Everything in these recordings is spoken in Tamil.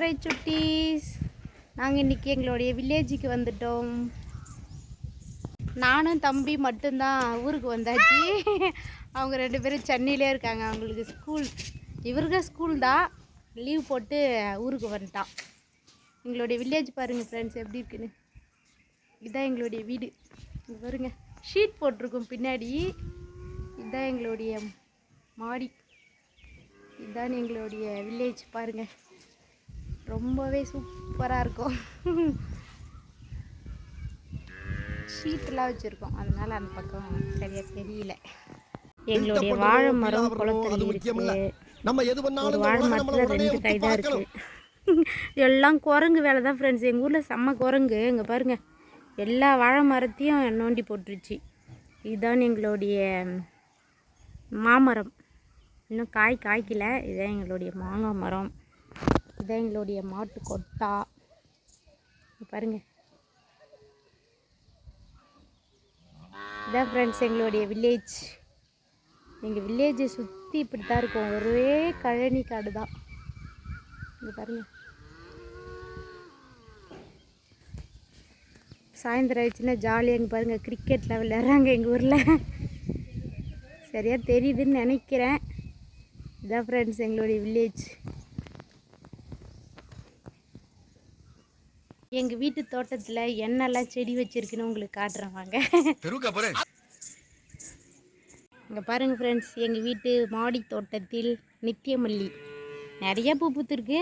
வரை சுட்டீஸ். நாங்கள் இன்றைக்கி எங்களுடைய வில்லேஜுக்கு வந்துட்டோம். நானும் தம்பி மட்டும்தான் ஊருக்கு வந்தாச்சு. அவங்க ரெண்டு பேரும் சென்னையிலே இருக்காங்க. அவங்களுக்கு ஸ்கூல் இவருக்கு ஸ்கூல் தான். லீவ் போட்டு ஊருக்கு வந்துட்டான். எங்களுடைய வில்லேஜ் பாருங்கள் ஃப்ரெண்ட்ஸ் எப்படி இருக்குன்னு. இதுதான் எங்களுடைய வீடு. வருங்க பாருங்க. ஷீட் போட்டிருக்கும் பின்னாடி. இதுதான் எங்களுடைய மாடி. இதுதான் எங்களுடைய வில்லேஜ் பாருங்கள் ரொம்பவே சூப்பராக இருக்கும். ஷீட்லாம் வச்சுருக்கோம். அதனால அந்த பக்கம் சரியாக தெரியல. எங்களுடைய வாழை மரம் குளத்தள்ளி இருக்கு நம்ம எது ஒரு பண்ணாலும் வாழை மரத்தில் ரெண்டு கை தான் இருக்குது எல்லாம் குரங்கு வேலை தான் ஃப்ரெண்ட்ஸ் எங்கள் ஊரில் செம்ம குரங்கு. இங்கே பாருங்க. எல்லா வாழை மரத்தையும் நோண்டி போட்டுருச்சு. இதுதான் எங்களுடைய மாமரம். இன்னும் காய் காய்க்கல. இதுதான் எங்களுடைய மாங்காய் மரம். இதான் எங்களுடைய மாட்டு கொட்டா. இங்க பாருங்க. இதான் ஃப்ரெண்ட்ஸ் எங்களுடைய வில்லேஜ் எங்கள் வில்லேஜை சுற்றி இப்படி தான் இருக்கும். ஒரே கழனி காடு தான். இங்கே பாருங்க. சாயந்தரம் ஆயிடுச்சுன்னா ஜாலியாக இங்கே பாருங்கள் கிரிக்கெட்டில் விளையாடுறாங்க எங்கள் ஊரில். சரியாக தெரியுதுன்னு நினைக்கிறேன். இதான் ஃப்ரெண்ட்ஸ் எங்களுடைய வில்லேஜ் எங்கள் வீட்டு தோட்டத்தில் என்னெல்லாம் செடி வச்சுருக்குன்னு உங்களுக்கு காட்டுறேன் வாங்க. இங்கே பாருங்கள் ஃப்ரெண்ட்ஸ் எங்கள் வீட்டு மாடி தோட்டத்தில் நித்தியமல்லி. நிறைய பூ பூத்துருக்கு.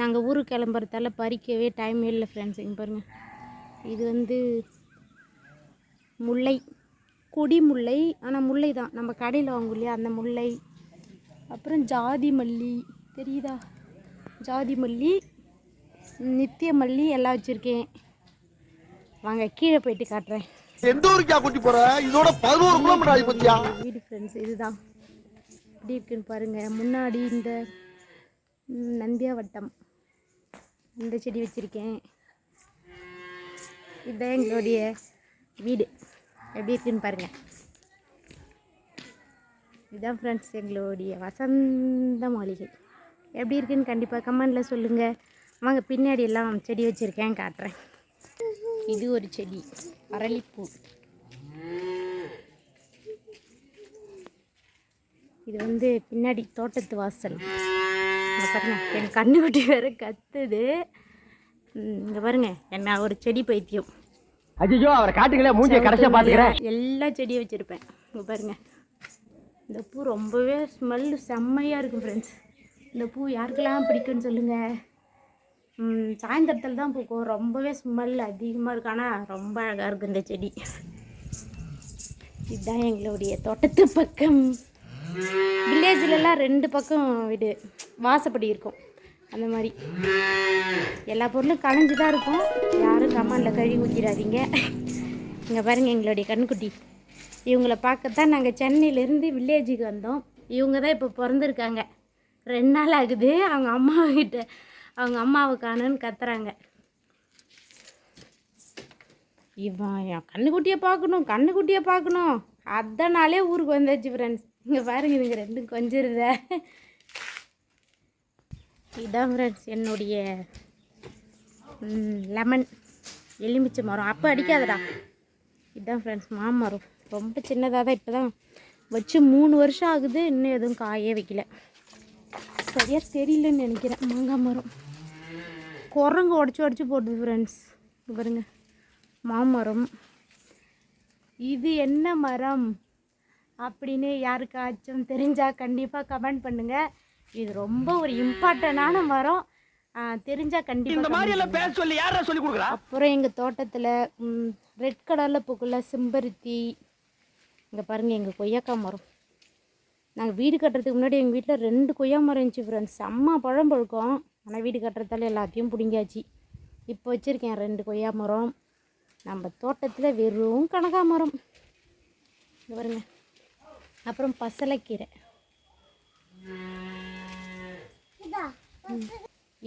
நாங்கள் ஊருக்கு கிளம்புறதால பறிக்கவே டைம் இல்லை ஃப்ரெண்ட்ஸ் இங்கே பாருங்கள் இது வந்து முல்லை கொடி முல்லை. ஆனால் முல்லை தான். நம்ம கடையில் வாங்குவோம் இல்லையா அந்த முல்லை. அப்புறம் ஜாதி மல்லி. தெரியுதா? ஜாதி மல்லி. நித்திய மல்லி எல்லாம் வச்சுருக்கேன். வாங்க கீழே போயிட்டு காட்டுறேன். எந்த ஊருக்கா கூட்டி போற? இதோட பதினோரு கிலோமீட்டர் ஆகி பத்தியா வீடு ஃப்ரெண்ட்ஸ் இதுதான். எப்படி இருக்குன்னு பாருங்க. முன்னாடி இந்த ம், நந்தியாவட்டம். இந்த செடி வச்சுருக்கேன். இதுதான் எங்களுடைய வீடு. எப்படி இருக்குன்னு பாருங்க. இதுதான் ஃப்ரெண்ட்ஸ் எங்களுடைய வசந்த மாளிகை. எப்படி இருக்குன்னு கண்டிப்பாக கமெண்டில் சொல்லுங்கள் வாங்க பின்னாடி எல்லாம் செடி வச்சுருக்கேன் காட்டுறேன். இது ஒரு செடி அரளிப்பூ. இது வந்து பின்னாடி தோட்டத்து வாசல். பாருங்க என் கண்ணுக்குட்டி வேற கத்துது. இங்கே பாருங்க என்ன ஒரு செடி பைத்தியம். ஐயோ அவரை காட்டுங்களே மூஞ்சிய கடைசியா பாத்துக்கிறேன் எல்லா செடியும் வச்சுருப்பேன். இங்கே பாருங்க இந்த பூ ரொம்பவே ஸ்மெல்லு செம்மையாக இருக்கும் ஃப்ரெண்ட்ஸ் இந்த பூ யாருக்கெல்லாம் பிடிக்கும்னு சொல்லுங்கள் சாயந்தரத்தில் தான் பூக்கும். ரொம்பவே ஸ்மெல் அதிகமாக இருக்கு. ஆனால் ரொம்ப அழகாக இருக்கும் இந்த செடி. இதுதான் எங்களுடைய தோட்டத்து பக்கம். வில்லேஜ்லலாம் ரெண்டு பக்கம் வீடு. வாசப்படி இருக்கும். அந்த மாதிரி. எல்லா பொருளும் களைஞ்சு தான் இருக்கும். யாரும் கமாண்டில் கழுவி ஊற்றிடாதீங்க இங்கே பாருங்கள் எங்களுடைய கண்குட்டி. இவங்கள பார்க்கத்தான் நாங்கள் சென்னையிலேருந்து வில்லேஜுக்கு வந்தோம். இவங்க தான் இப்போ பிறந்திருக்காங்க. ரெண்டு நாள் ஆகுது. அவங்க அம்மா கிட்ட அவங்க அம்மாவை காணுன்னு கத்துறாங்க. இவன் என் கண்ணுக்குட்டியை பார்க்கணும் கண்ணுக்குட்டியை பார்க்கணும். அதனாலே ஊருக்கு வந்தாச்சு ஃப்ரெண்ட்ஸ் இங்கே பாருங்க இதுங்க ரெண்டும் கொஞ்சிருத. இதான் ஃப்ரெண்ட்ஸ் என்னுடைய லெமன் எலுமிச்சை மரம். அப்போ அடிக்காதடா. இதுதான் ஃப்ரெண்ட்ஸ் மாமரம். ரொம்ப சின்னதாக தான் இப்போ தான் வச்சு மூணு வருஷம் ஆகுது இன்னும் எதுவும் காயே வைக்கல. சரியாக தெரியலன்னு நினைக்கிறேன். மாங்காய் மரம். குரங்கு உடச்சி உடச்சி போடுது ஃப்ரெண்ட்ஸ் பாருங்க. மாமரம். இது என்ன மரம்? அப்படின்னு யாருக்காச்சும் தெரிஞ்சால் கண்டிப்பாக கமெண்ட் பண்ணுங்கள் இது ரொம்ப ஒரு இம்பார்ட்டண்டான மரம். தெரிஞ்சால் கண்டிப்பாக பேச சொல்லி யாரா சொல்லி கொடுக்குறா? அப்புறம் எங்கள் தோட்டத்தில் ரெட் கலரில் பூக்குள்ள செம்பருத்தி. இங்கே பாருங்கள் எங்கள் கொய்யாக்காய் மரம். நாங்கள் வீடு கட்டுறதுக்கு முன்னாடி எங்கள் வீட்டில் ரெண்டு கொய்யா மரம் இருந்துச்சு ஃப்ரெண்ட்ஸ் செம்ம பழம் பழுக்கும். ஆனால் வீடு கட்டுறதால எல்லாத்தையும் பிடுங்கியாச்சு. இப்போ வச்சுருக்கேன் ரெண்டு கொய்யா மரம். நம்ம தோட்டத்தில் வெறும் கனகா மரம். பாருங்க. அப்புறம் பசலைக்கீரை.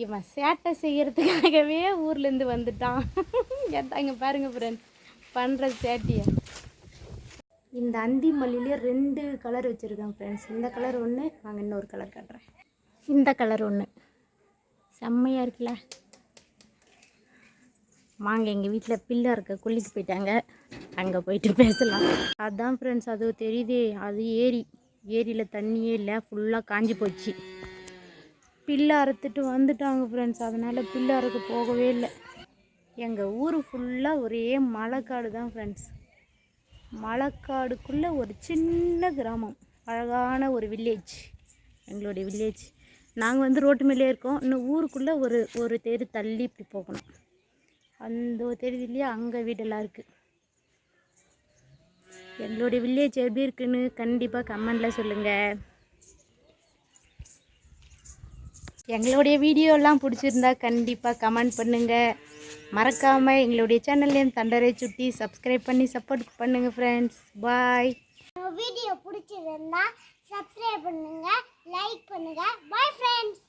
இவன் சேட்டை செய்யறதுக்காகவே ஊர்லேருந்து வந்துட்டான். இங்க பாருங்க ஃப்ரெண்ட்ஸ் பண்ணுற சேட்டியை. இந்த அந்தி மல்லிலே ரெண்டு கலர் வச்சுருக்கேன் ஃப்ரெண்ட்ஸ் இந்த கலர் ஒன்று நாங்கள் இன்னொரு கலர் காட்டுறேன். இந்த கலர் ஒன்று செம்மையாக இருக்குல்ல? வாங்க எங்கள் வீட்டில் பிள்ளை இருக்க. குளிக்கு போயிட்டாங்க. அங்கே போயிட்டு பேசலாம். அதுதான் ஃப்ரெண்ட்ஸ் அது தெரியுதே. அது ஏரி. ஏரியில் தண்ணியே இல்லை. ஃபுல்லாக காஞ்சி போச்சு. பில்லு அறுத்துட்டு வந்துட்டாங்க ஃப்ரெண்ட்ஸ் அதனால் பில்லு அறுக்க போகவே இல்லை. எங்கள் ஊர் ஃபுல்லாக ஒரே மழைக்காடு தான் ஃப்ரெண்ட்ஸ் மழைக்காடுக்குள்ளே ஒரு சின்ன கிராமம். அழகான ஒரு வில்லேஜ் எங்களுடைய வில்லேஜ் நாங்கள் வந்து ரோட்டு மேலே இருக்கோம். இன்னும் ஊருக்குள்ளே ஒரு ஒரு தெரு தள்ளி இப்படி போகணும். அந்த தெரு இல்லையா? அங்கே வீடெல்லாம் இருக்குது எங்களுடைய வில்லேஜ் எப்படி இருக்குன்னு கண்டிப்பாக கமெண்டில் சொல்லுங்கள் எங்களுடைய வீடியோலாம் பிடிச்சிருந்தா கண்டிப்பாக கமெண்ட் பண்ணுங்கள் மறக்காமல் எங்களுடைய சேனல் நேம் தண்டரை சுட்டி சப்ஸ்கிரைப் பண்ணி சப்போர்ட் பண்ணுங்கள் ஃப்ரெண்ட்ஸ் பாய் வீடியோ பிடிச்சிருந்தா சப்ஸ்கிரைப் பண்ணுங்கள் லைக் பண்ணுங்கள் பாய் ஃப்ரெண்ட்ஸ்